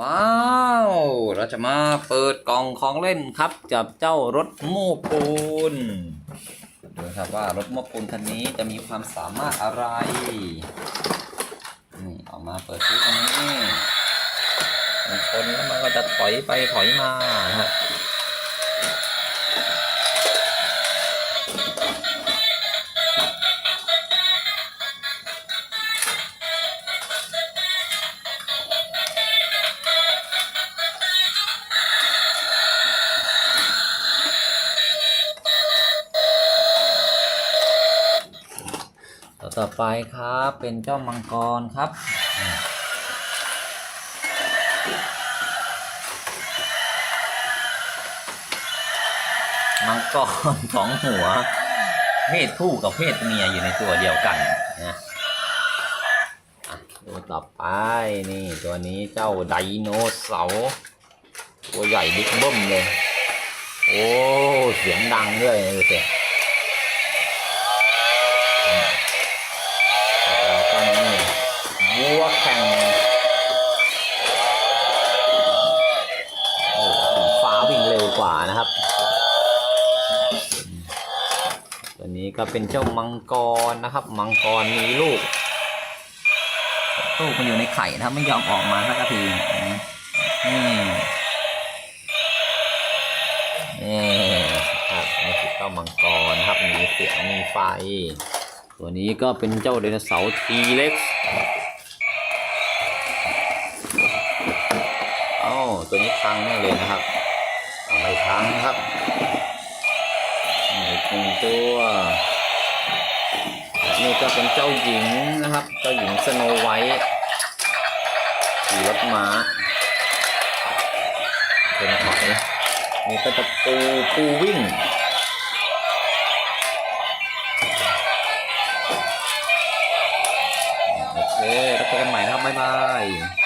ว้าว เราจะมาเปิดกล่องของเล่นครับกับเจ้ารถโม้ปูนดูครับว่ารถโม้ปูนคันนี้จะมีความสามารถอะไร นี่ออกมาเปิดซื้อตรงนี้มันชนแล้วมันก็จะถอยไปถอยมาครับ ต่อไปครับเป็นเจ้ามังกรครับมังกรสองหัว เพศผู้กับเพศเมียอยู่ในตัวเดียวกันนะอะดูต่อไปนี่ตัวนี้เจ้าไดโนเสาร์ตัวใหญ่บิ๊กเบิ้มเลย โอ้ เสียงดังด้วยดูสิแล้ว แข่งโอ้สีฟ้าวิ่งเร็วกว่านะครับ ตัวนี้ก็เป็นเจ้ามังกรนะครับ มังกรมีลูกลูกมันอยู่ในไข่นะครับไม่ยอมออกมาสักทีนะอืมนี่ครับนี่คือเจ้ามังกรนะครับมีเสียงมีไฟ ตัวนี้ก็เป็นเจ้าไดโนเสาร์ทีเล็กเตัวนี้พังแน่เลยนะครับเอาไม่พังนะครับอีกหนึ่งตัวนี่ก็เป็นเจ้าหญิงนะครับ เจ้าหญิงสโนไวท์ขี่รถม้า เป็นหอยนี่ก็จะปูปูวิ่งโอเคแล้วเจอกันใหม่นะครับบ๊ายบาย